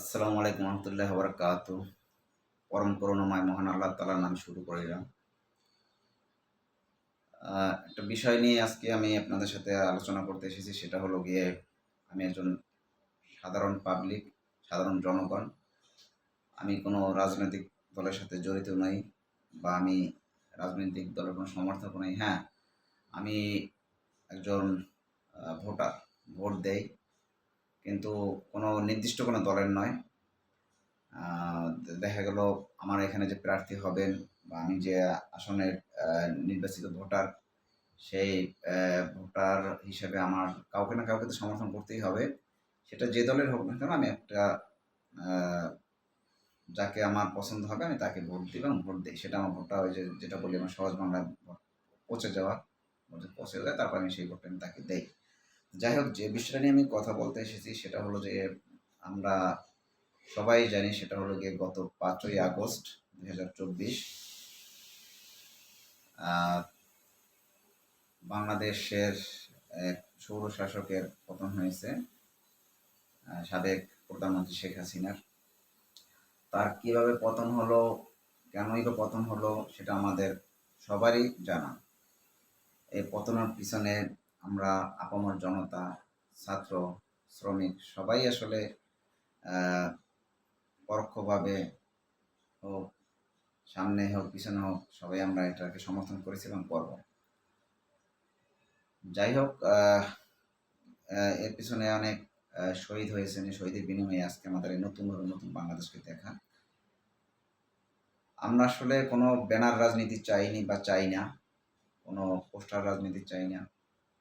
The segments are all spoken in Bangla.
আসসালামু আলাইকুম রহমতুল্লাহ বরকাত পরম করুণাময় মহান আল্লাহ তালার নাম শুরু করিলাম। একটা বিষয় নিয়ে আজকে আমি আপনাদের সাথে আলোচনা করতে এসেছি, সেটা হলো গিয়ে আমি একজন সাধারণ পাবলিক সাধারণ জনগণ। আমি কোনো রাজনৈতিক দলের সাথে জড়িত নই বা আমি রাজনৈতিক দলের কোনো সমর্থক নই। হ্যাঁ আমি একজন ভোটার, ভোট দেই। কিন্তু কোনো নির্দিষ্ট কোনো দলের নয়। দেখা গেল আমার এখানে যে প্রার্থী হবেন বা আমি যে আসনের নির্বাচিত ভোটার, সেই ভোটার হিসেবে আমার কাউকে না কাউকে তো সমর্থন করতেই হবে। সেটা যে দলের হোক না কেন আমি একটা যাকে আমার পছন্দ হবে আমি তাকে ভোট দিব এবং ভোট দিই। সেটা আমার ভোটটা ওই যে, যেটা বলি আমার সহজ বাংলা পচে যাওয়া পচে যায় তারপর আমি সেই ভোটটা আমি তাকে দেই। যাই হোক যে বিষয়টা নিয়ে আমি কথা বলতে এসেছি সেটা হলো যে আমরা সবাই জানি সেটা হলো গিয়ে গত পাঁচই আগস্ট দুই হাজার চব্বিশ বাংলাদেশের এক সৌর শাসকের পতন হয়েছে সাবেক প্রধানমন্ত্রী শেখ হাসিনার। তার কীভাবে পতন হলো, কেনই বা পতন হলো, সেটা আমাদের সবারই জানা। এই পতনের পিছনে আমরা আপামর জনতা, ছাত্র, শ্রমিক সবাই আসলে পরোক্ষভাবে হোক, সামনে হোক, পিছনে হোক, সবাই আমরা এটাকে সমর্থন করেছি এবং করব। যাই হোক এর পিছনে অনেক শহীদ হয়েছেন। শহীদের বিনিময়ে আজকে আমাদের এই নতুন ভাবে নতুন বাংলাদেশকে দেখা। আমরা আসলে কোনো ব্যানার রাজনীতি চাইনি বা চাই না। কোনো পোস্টার রাজনীতি চাই না।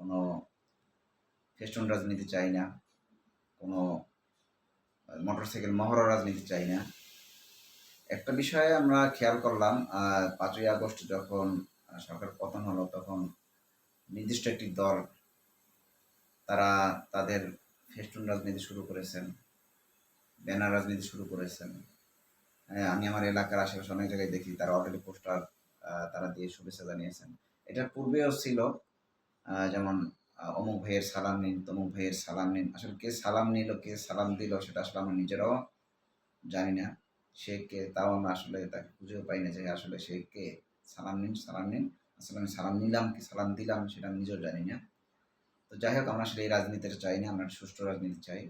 কোনো ফেস্টুন রাজনীতি চাই না কোনো মোটরসাইকেল মহড়া রাজনীতি চাই না। একটা বিষয়ে আমরা খেয়াল করলাম পাঁচই আগস্ট যখন সরকার পতন হলো তখন নির্দিষ্ট একটি দল তারা তাদের ফেস্টুন রাজনীতি শুরু করেছেন ব্যানার রাজনীতি শুরু করেছেন। হ্যাঁ, আমি আমার এলাকার আশেপাশে অনেক জায়গায় দেখি তারা অলরেডি পোস্টার তারা দিয়ে শুভেচ্ছা জানিয়েছেন। এটার পূর্বেও ছিল যেমন অমুক ভাইয়ের সালাম নিন, তমুক ভাইয়ের সালাম নিন। আসলে কে সালাম নিল, কে সালাম দিল, সেটা আসলে আমরা নিজেরাও জানি না। সে কে, তাও আমরা আসলে তাকে খুঁজেও পাই না যে আসলে সে কে। সালাম নিন সালাম নিন। আসলে আমি সালাম নিলাম কি সালাম দিলাম, সেটা আমি নিজেও জানি না। তো যাই হোক, আমরা আসলে এই রাজনীতিটা চাই না, আমরা সুষ্ঠু রাজনীতি চাই।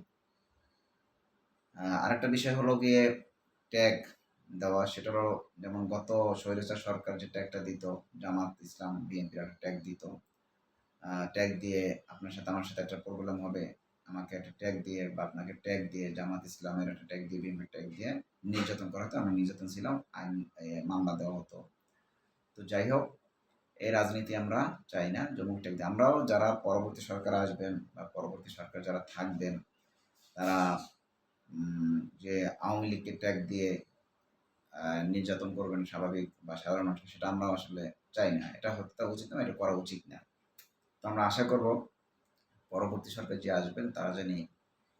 আরেকটা বিষয় হলো গিয়ে ট্যাগ দেওয়া সেটা হলো যেমন গত স্বৈরাচার সরকার যে ট্যাগটা দিত, জামাত, ইসলাম বিএনপি একটা ট্যাগ দিত। ট্যাগ দিয়ে আপনার সাথে আমার সাথে একটা প্রবলেম হবে। আমাকে একটা ট্যাগ দিয়ে বা আপনাকে ট্যাগ দিয়ে জামাত ইসলামের একটা ট্যাগ দিয়ে বিএনপি ট্যাগ দিয়ে নির্যাতন করা হতো, আমি নির্যাতন ছিলাম, আইন মামলা দেওয়া হতো। তো যাই হোক এই রাজনীতি আমরা চাই না জম্মু ট্যাগ দিয়ে। আমরাও যারা পরবর্তী সরকার আসবেন বা পরবর্তী সরকার যারা থাকবেন, তারা যে আওয়ামী লীগকে ট্যাগ দিয়ে নির্যাতন করবেন স্বাভাবিক বা সাধারণ মানুষ সেটা আমরাও আসলে চাই না। এটা হতে উচিত না, এটা করা উচিত না। তো আমরা আশা করব পরবর্তী সরকার যে আসবেন, তারা জানি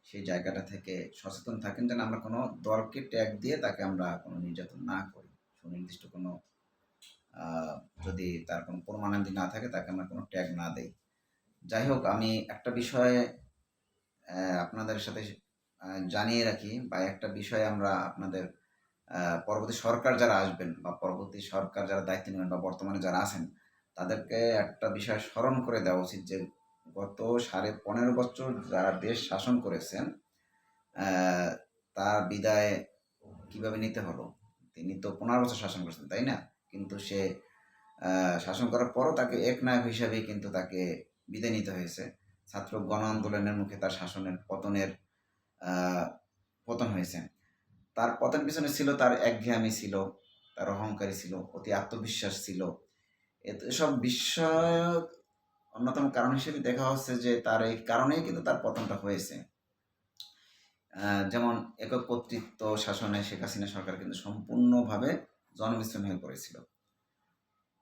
সেই জায়গাটা থেকে সচেতন থাকেন যেন আমরা কোনো দলকে ট্যাগ দিয়ে তাকে আমরা কোনো নির্যাতন না করি। সুনির্দিষ্ট কোনো যদি তার কোনো প্রমাণাদি না থাকে, তাকে আমরা কোনো ট্যাগ না দেই। যাই হোক, আমি একটা বিষয়ে আপনাদের সাথে জানিয়ে রাখি বা একটা বিষয়ে আমরা আপনাদের পরবর্তী সরকার যারা আসবেন বা পরবর্তী সরকার যারা দায়িত্ব নেবেন বা বর্তমানে যারা আছেন তাদেরকে একটা বিষয় স্মরণ করে দেওয়া উচিত যে গত সাড়ে পনেরো বছর যারা দেশ শাসন করেছেন তার বিদায় কীভাবে নিতে হলো? তিনি তো পনেরো বছর শাসন করেছেন, তাই না? কিন্তু সে শাসন করার পরও তাকে এক নায়ক হিসাবে কিন্তু তাকে বিদায় নিতে হয়েছে। ছাত্র গণ আন্দোলনের মুখে তার শাসনের পতনের পতন হয়েছে। তার পতন পিছনে ছিল, তার একঘেয়ামি ছিল, তার অহংকারী ছিল, অতি আত্মবিশ্বাস ছিল এসব বিষয় অন্যতম কারণ হিসেবে দেখা হচ্ছে যে তার এই কারণেই কিন্তু তার পতনটা হয়েছে। যেমন একক কর্তৃত্ব শাসনে শেখ হাসিনা সরকার কিন্তু সম্পূর্ণভাবে জনমিশ্রণ হয়ে পড়েছিল।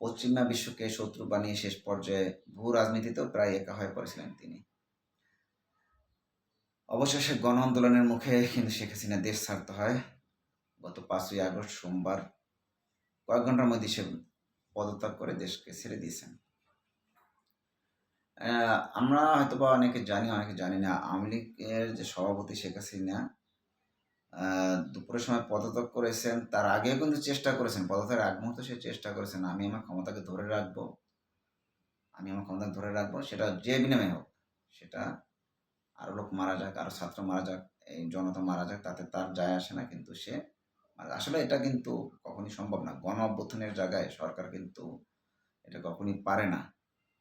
পশ্চিমা বিশ্বকে শত্রু বানিয়ে শেষ পর্যায়ে ভূ রাজনীতিতেও প্রায় একা হয়ে পড়েছিলেন তিনি। অবশেষে গণ আন্দোলনের মুখে কিন্তু শেখ হাসিনা দেশ ছাড়তে হয়। গত পাঁচই আগস্ট সোমবার কয়েক ঘণ্টার মধ্যে সে পদত্যাগ করে দেশকে ছেড়ে দিয়েছেন। আমরা হয়তো বা অনেকে জানি অনেকে জানি না, আওয়ামী লীগের যে সভাপতি শেখ হাসিনা দুপুরের সময় পদত্যাগ করেছেন, তার আগেও কিন্তু চেষ্টা করেছেন, পদত্যাগের আগ মুহূর্তে সে চেষ্টা করেছেন, আমি আমার ক্ষমতাকে ধরে রাখব, আমি আমার ক্ষমতাকে ধরে রাখব, সেটা যে বিনিময়ে হোক, সেটা আরও লোক মারা যাক, আরও ছাত্র মারা যাক, এই জনতা মারা যাক, তাতে তার যায় আসে না, কিন্তু সে আসলে এটা কিন্তু কখনই সম্ভব না। গণ অভ্যুত্থানের জায়গায় সরকার কিন্তু এটা কখনই পারে না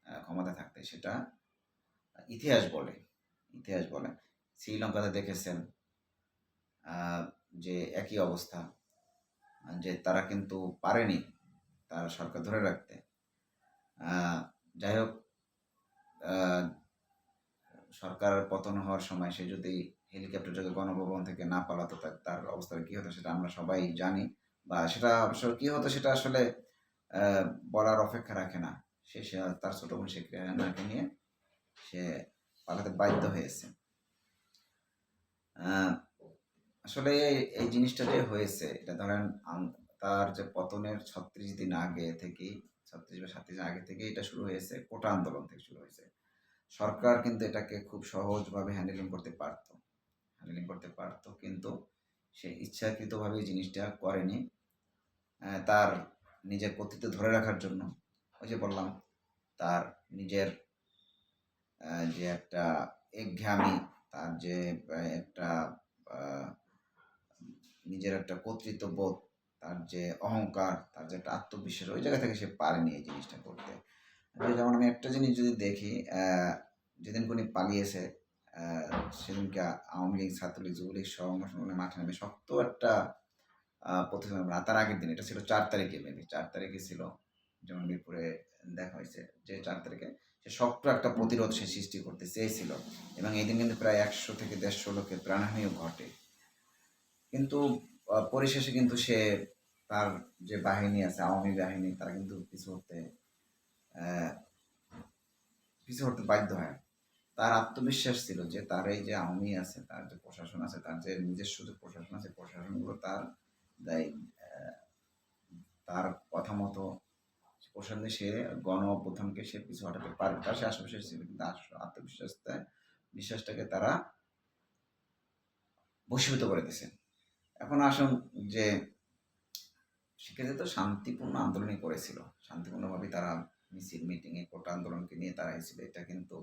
আহ, ক্ষমতায় থাকতে। সেটা ইতিহাস বলে ইতিহাস বলে। শ্রীলঙ্কাতে দেখেছেন যে একই অবস্থা যে তারা কিন্তু পারেনি তার সরকার ধরে রাখতে। যাই হোক সরকার পতন হওয়ার সময় সে যদি হেলিকপ্টার যোগে গণভবন থেকে না পালাতো তার অবস্থা কি হতো সেটা আমরা সবাই জানি বা সেটা কি হতো সেটা আসলে বলার অপেক্ষা রাখে না। সে সে তার ছোট বোন শেখ রেহানাকে নিয়ে সে পালাতে বাধ্য হয়েছে। আসলে এই- এই জিনিসটা যে হয়েছে, এটা ধরেন তার যে পতনের ছত্রিশ দিন আগে থেকেই, ছত্রিশ বা সাতত্রিশ আগে থেকে এটা শুরু হয়েছে, কোটা আন্দোলন থেকে শুরু হয়েছে। সরকার কিন্তু এটাকে খুব সহজভাবে হ্যান্ডেলিং করতে পারতো। হ্যান্ডেলিং করতে পারতো, কিন্তু সে ইচ্ছাকৃতভাবে জিনিসটা করেনি তার নিজের কর্তৃত্ব ধরে রাখার জন্য। ওই যে বললাম, তার নিজের যে একটা একঘেয়ামি, তার যে একটা নিজের একটা কর্তৃত্ব বোধ তার যে অহংকার, তার যে একটা আত্মবিশ্বাস, ওই জায়গা থেকে সে পারেনি এই জিনিসটা করতে। যেমন আমি একটা জিনিস যদি দেখি যেদিন উনি পালিয়েছে সেদিনকে আওয়ামী লীগ ছাত্রলীগ যুবলীগ সংগঠনে মাঠে নামে শক্ত একটা না তার আগের দিন, এটা ছিল চার তারিখে মেবি চার তারিখে ছিল যেমন মিরপুরে দেখা হয়েছে যে চার তারিখে সে শক্ত একটা প্রতিরোধ সে সৃষ্টি করতে চেয়েছিল। এবং এই দিন কিন্তু প্রায় একশো থেকে দেড়শো লোকের প্রাণহানিও ঘটে। কিন্তু পরিশেষে কিন্তু সে তার যে বাহিনী আছে, আওয়ামী বাহিনী, তারা কিন্তু পিছু হতে পিছু হতে বাধ্য হয়। তার আত্মবিশ্বাস ছিল যে তার এই যে আওয়ামী আছে, তার যে প্রশাসন আছে, তার যে নিজস্ব যে প্রশাসন আছে, প্রশাসনগুলো তার দায়ী তার কথা মতো প্রশাসনে সে গণ সে পিছু হটাতে পারবে, তার সে আশেপাশে ছিল। কিন্তু আত্মবিশ্বাস বিশ্বাসটাকে তারা বশীভূত করে দিয়েছে। এখন আসুন যে শিক্ষার্থী তো শান্তিপূর্ণ আন্দোলনই করেছিল। শান্তিপূর্ণভাবে তারা মিছিল মিটিংয়ে কোটা আন্দোলনকে নিয়ে তারা এসেছিল। এটা কিন্তু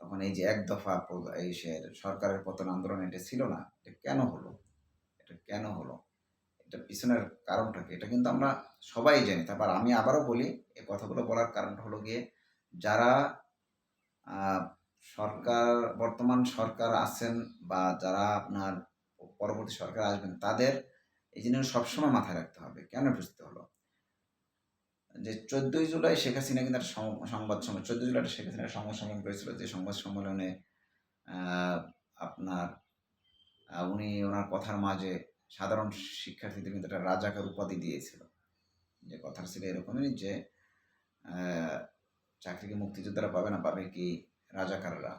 তখন এই যে এক দফা এই সে সরকারের পতন আন্দোলন এটা ছিল না, এটা কেন হলো? এটা কেন হলো? এটা পিছনের কারণটা কি? এটা কিন্তু আমরা সবাই জানি। তারপর আমি আবারও বলি এই কথাগুলো বলার কারণটা হলো গিয়ে যারা সরকার, বর্তমান সরকার আছেন বা যারা আপনার পরবর্তী সরকার আসবেন, তাদের এই জিনিস সবসময় মাথায় রাখতে হবে। কেন বুঝতে হলো? যে চোদ্দই জুলাই শেখ হাসিনা কিন্তু একটা সংবাদ সম্মেলন, চোদ্দই জুলাই শেখ হাসিনা সংবাদ সম্মেলন করেছিল, যে সংবাদ সম্মেলনে আপনার উনি ওনার কথার মাঝে সাধারণ শিক্ষার্থীদের কিন্তু একটা রাজাকার উপাধি দিয়েছিল। যে কথা ছিল এরকমই যে চাকরিকে মুক্তিযোদ্ধারা পাবে না, পাবে কি রাজাকাররা?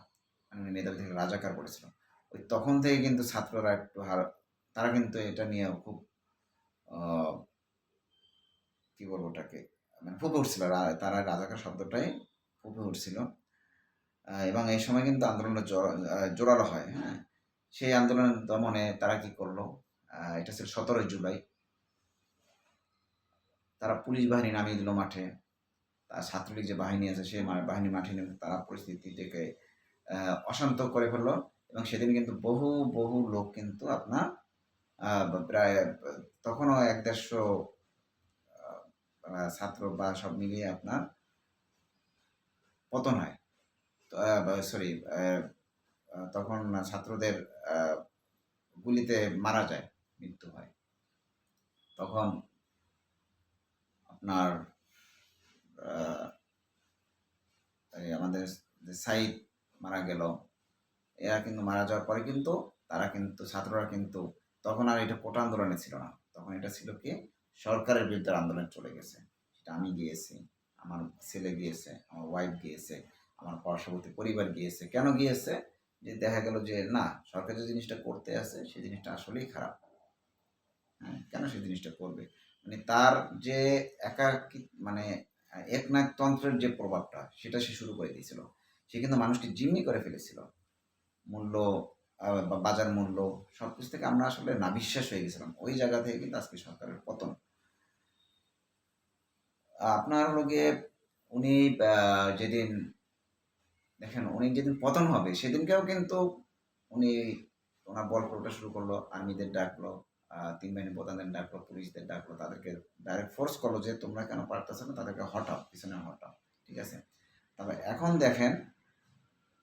মানে উনি মেধাবী থেকে রাজাকার বলেছিল। ওই তখন থেকে কিন্তু ছাত্ররা একটু হার, তারা কিন্তু এটা নিয়ে খুব কি বলব ওটাকে মানে ফুপে উঠছিল তারা রাজাকার শব্দটাই ফুপে উঠছিল। এবং এই সময় কিন্তু আন্দোলনটা জোরালো হয় হ্যাঁ। সেই আন্দোলন দমনে তারা কি করল? এটা ছিল সতেরোই জুলাই। তারা পুলিশ বাহিনী নামিয়ে দিল মাঠে। তার ছাত্রলীগ যে বাহিনী আছে, সেই বাহিনী মাঠে নেমে তারা পরিস্থিতিটাকে অশান্ত করে ফেলল। এবং সেদিন কিন্তু বহু বহু লোক কিন্তু আপনার প্রায়, তখনও এক দেড়শো ছাত্র বা সব মিলিয়ে আপনার পতন হয়। সরি তখন ছাত্রদের গুলিতে মারা যায়, মৃত্যু হয়। তখন আপনার আমাদের সাইদ মারা গেল, এরা কিন্তু মারা যাওয়ার পরে কিন্তু তারা কিন্তু, ছাত্ররা কিন্তু তখন আর এটা কোটা আন্দোলনে ছিল না। তখন এটা ছিল কি? সরকারের বিরুদ্ধে আন্দোলন চলে গেছে। সেটা আমি গিয়েছি, আমার ছেলে গিয়েছে, আমার ওয়াইফ গিয়েছে, আমার পার্শ্ববর্তী পরিবার গিয়েছে। কেন গিয়েছে? যে দেখা গেল যে না, সরকার যে জিনিসটা করতে আছে সেই জিনিসটা আসলেই খারাপ। হ্যাঁ কেন সেই জিনিসটা করবে? মানে তার যে একাকী মানে একনায়কতন্ত্রের যে প্রভাবটা, সেটা সে শুরু করে দিয়েছিল। সে কিন্তু মানুষকে জিম্মি করে ফেলেছিল। মূল্য বাজার মূল্য সব কিছু থেকে আমরা আসলে না বিশ্বাস হয়ে গেছিলাম। ওই জায়গা থেকে কিন্তু আজকে সরকারের পতন। আপনার হলো গিয়ে উনি যেদিন, দেখেন উনি যেদিন পতন হবে, সেদিনকেও কিন্তু উনি ওনার বল করতে শুরু করল, আর্মিদের ডাকলো তিন বাহিনী প্রধানদের ডাকলো, পুলিশদের ডাকলো, তাদেরকে ডাইরেক্ট ফোর্স করল যে তোমরা কেন পারতেছো না, তাদেরকে হটাও, পিছনে হটাও, ঠিক আছে? তবে এখন দেখেন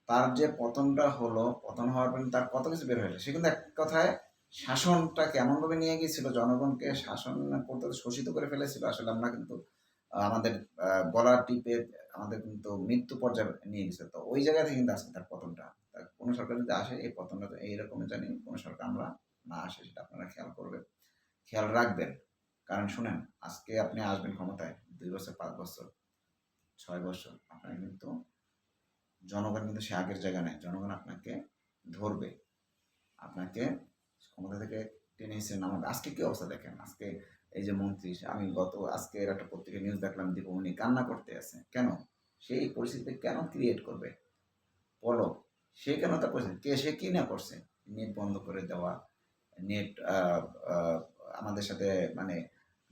তার যে পতনটা হলো, পতন হওয়ার পর তার কত কিছু বের হয়েছে সে কিন্তু এক কথায় শাসনটা কেমনভাবে নিয়ে গিয়েছিল? জনগণকে শাসন করতে শোষিত করে ফেলেছিল। আসলে আমরা কিন্তু আমাদের গলা টিপে আমাদের কিন্তু মৃত্যু পর্যায়ে নিয়ে গেছে তো ওই জায়গা থেকে কিন্তু আজকে তার পতনটা। কোনো সরকার যদি আসে, এই পতনটা তো এইরকম জানি, কোনো সরকার আমরা না আসে, সেটা আপনারা খেয়াল করবেন। খেয়াল রাখবেন। কারণ শুনেন, আজকে আপনি আসবেন ক্ষমতায় দুই বছর, পাঁচ বছর, ছয় বছর, আপনার কিন্তু জনগণ কিন্তু সে আগের জায়গা নেয়। জনগণ আপনাকে ধরবে। আপনাকে ক্ষমতা থেকে টেনে হিসেবে নামাবে। আজকে কি অবস্থা দেখেন? আজকে এই যে মন্ত্রী, আমি গত, আজকে একটা পত্রিকা নিউজ দেখলাম দীপমণি কান্না করতে আছে। কেন? সেই পরিস্থিতি কেন ক্রিয়েট করবে? বলো। সে কেন তা করছে? কে, সে কি না করছে? নেট বন্ধ করে দেওয়া নেট আমাদের সাথে মানে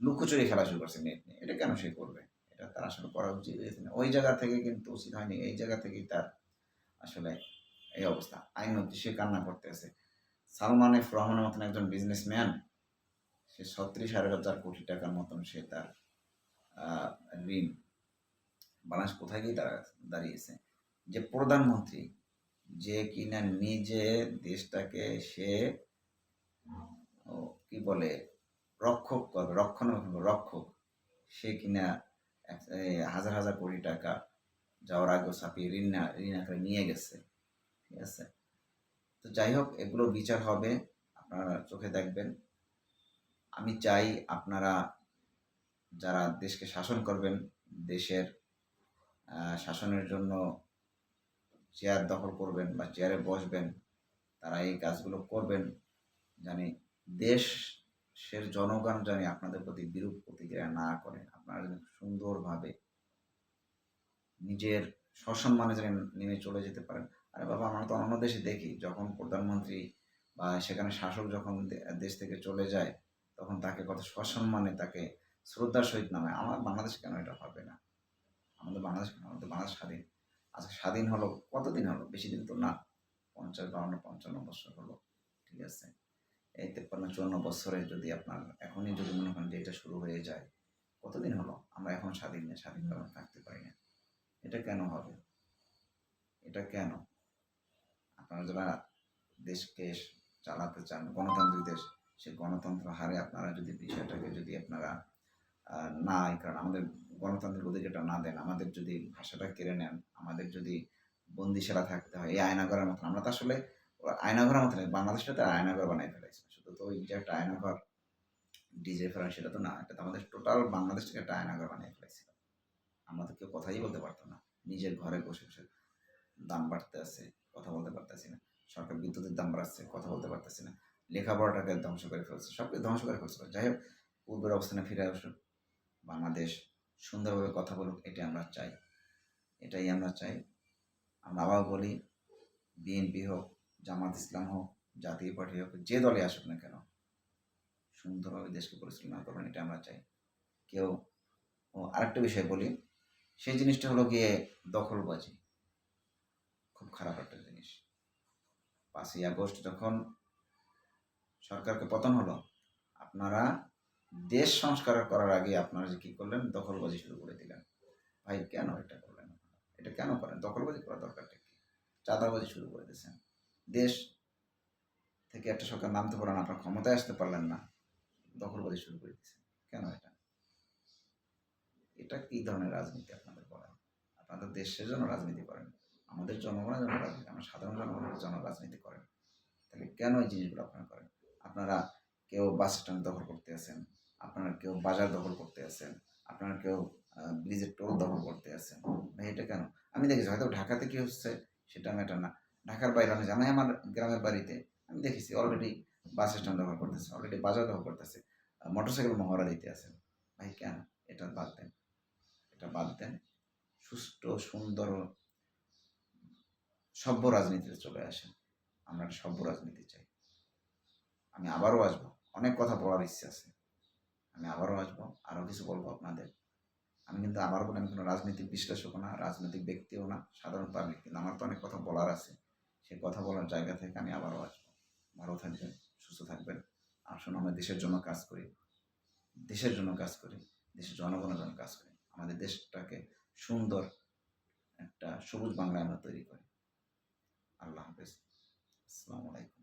লুকোচুরি খেলা শুরু করছে নেট নিয়ে। এটা কেন সে করবে? এটা তার আসলে করা উচিত। ওই জায়গা থেকে কিন্তু উচিত হয়নি। এই জায়গা থেকেই তার আসলে এই অবস্থা। আইন সে কান্না করতে আছে সালমান এফ রহমানের মতন একজন বিজনেসম্যান সে ছত্রিশ হাজার কোটি টাকার মতন সে তার ঋণ বাংলাদেশ কোথায় গিয়ে দাঁড়া, দাঁড়িয়েছে? যে প্রধানমন্ত্রী, যে কিনা নিজে দেশটাকে সে কি বলে, রক্ষক করবে রক্ষক, সে কিনা হাজার হাজার কোটি টাকা যাওয়ার আগেও ছাপিয়ে ঋণ ঋণ আকারে নিয়ে গেছে, ঠিক আছে? তো যাই হোক, এগুলো বিচার হবে, আপনারা চোখে দেখবেন। আমি চাই আপনারা যারা দেশকে শাসন করবেন, দেশের শাসনের জন্য চেয়ার দখল করবেন বা চেয়ারে বসবেন, তারা এই কাজগুলো করবেন, জানি দেশের জনগণ জানি আপনাদের প্রতি বিরূপ প্রতিক্রিয়া না করে। আপনারা যেন সুন্দরভাবে নিজের সসম্মানে যেন নেমে চলে যেতে পারেন। আরে বাবা, আমরা তো অন্য দেশে দেখি, যখন প্রধানমন্ত্রী বা সেখানে শাসক যখন দেশ থেকে চলে যায়, তখন তাকে কত সসম্মানে তাকে শ্রদ্ধার সহিত নামে আমার বাংলাদেশ কেন এটা হবে না? আমাদের বাংলাদেশ আমাদের বাংলাদেশ স্বাধীন। আজকে স্বাধীন হলো, কতদিন হলো? বেশি দিন তো না, পঞ্চাশ, বাউন্ন, পঞ্চান্ন বছর হলো, ঠিক আছে? এই তেপ্পান্ন, চুয়ান্ন বছরে যদি আপনার এখনই যদি মনে করেন যে এটা শুরু হয়ে যায়, কতদিন হলো? আমরা এখন স্বাধীন নেই স্বাধীনভাবে থাকতে পারি না। এটা কেন হবে? এটা কেন? আপনারা যারা দেশকে চালাতে চান, গণতান্ত্রিক দেশ সে গণতন্ত্র হারে আপনারা যদি বিষয়টাকে যদি আপনারা না কারণ আমাদের গণতান্ত্রিক অধিকারটা না দেন, আমাদের যদি ভাষাটা কেড়ে নেন, আমাদের যদি বন্দিশালা থাকতে হয়, এই আয়নাঘরের মতন, আমরা তো আসলে আয়নাঘরের মতো নেই বাংলাদেশটা তো আয়নাঘর বানাই ফেলেছে। তো যে একটা আয়নাঘর ডিজে ফেরান সেটা তো না, এটা তো আমাদের টোটাল বাংলাদেশটাকে একটা আয়নাঘর বানিয়ে ফেলেছিল আমরা তো কেউ কথাই বলতে পারতো না, নিজের ঘরে বসে বসে দাম বাড়তে আছে, কথা বলতে পারতেছি না। সরকার বিদ্যুতের দাম বাড়ছে কথা বলতে পারতেছি না। লেখাপড়াটাকে ধ্বংস করে ফেলছে, সব কিছু ধ্বংস করে ফেলছে। যাই হোক, পূর্বের অবস্থানে ফিরে আসুক বাংলাদেশ সুন্দরভাবে কথা বলুক, এটাই আমরা চাই। এটাই আমরা চাই। আমরা আবার বলি, বিএনপি হোক, জামাত ইসলাম হোক জাতীয় পার্টি হোক, যে দলে আসুক না কেন, সুন্দরভাবে দেশকে পরিচালনা করবেন এটা আমরা চাই। কেউ, ও আরেকটা বিষয় বলি, সেই জিনিসটা হলো গিয়ে দখলবাজি। খুব খারাপ একটা জিনিস। পাঁচই আগস্ট যখন সরকারকে পতন হলো, আপনারা দেশ সংস্কার করার আগে আপনারা যে কি করলেন, দখলবাজি শুরু করে দিলেন। ভাই, কেন এটা করলেন? এটা কেন করেন? দখলবাজি করা দরকারটা কি? চাঁদাবাজি শুরু করে দিয়েছেন। দেশ থেকে একটা সরকার নামতে পারলেন আপনার ক্ষমতায় আসতে পারলেন না। দখলবাজি শুরু করে দিয়েছেন কেন এটা? এটা কি ধরনের রাজনীতি আপনাদের বলেন? আপনাদের দেশের জন্য রাজনীতি করেন। আমাদের জনগণের জন্য রাজনীতি, আমরা সাধারণ জনগণের জন্য রাজনীতি করেন। তাহলে কেন এই জিনিসগুলো আপনারা করেন? আপনারা কেউ বাস স্ট্যান্ড দখল করতে আছেন, আপনারা কেউ বাজার দখল করতে আছেন, আপনারা কেউ ব্রিজের টোল দখল করতে আছেন। ভাই, এটা কেন? আমি দেখেছি, হয়তো ঢাকাতে কি হচ্ছে সেটা ম্যাটার না। ঢাকার বাইরে আমি জানাই আমার গ্রামের বাড়িতে আমি দেখেছি অলরেডি বাস স্ট্যান্ড দখল করতেছে অলরেডি বাজার দখল করতেছে। মোটরসাইকেল মহড়া দিতে আছেন। ভাই, কেন? এটা বাদ দেন। এটা বাদ দেন। সুষ্ঠু সুন্দর, সভ্য রাজনীতিতে চলে আসেন। আমরা সভ্য রাজনীতি চাই। আমি আবারও আসব। অনেক কথা বলার ইচ্ছে আছে। আমি আবারও আসব। আরও কিছু বলব আপনাদের। আমি কিন্তু আবার বলি, আমি কোনো রাজনৈতিক বিশ্লেষক না, রাজনৈতিক ব্যক্তিও না, সাধারণ পাবলিক কিন্তু আমার তো অনেক কথা বলার আছে। সেই কথা বলার জায়গা থেকে আমি আবারও আসব। ভালো থাকবেন, সুস্থ থাকবেন। আসুন, আমরা দেশের জন্য কাজ করি। দেশের জন্য কাজ করি, দেশের জনগণের জন্য কাজ করি। আমাদের দেশটাকে সুন্দর একটা সবুজ বাংলা আমরা তৈরি করি। আল্লাহ হাফেজ। আসসালামু আলাইকুম।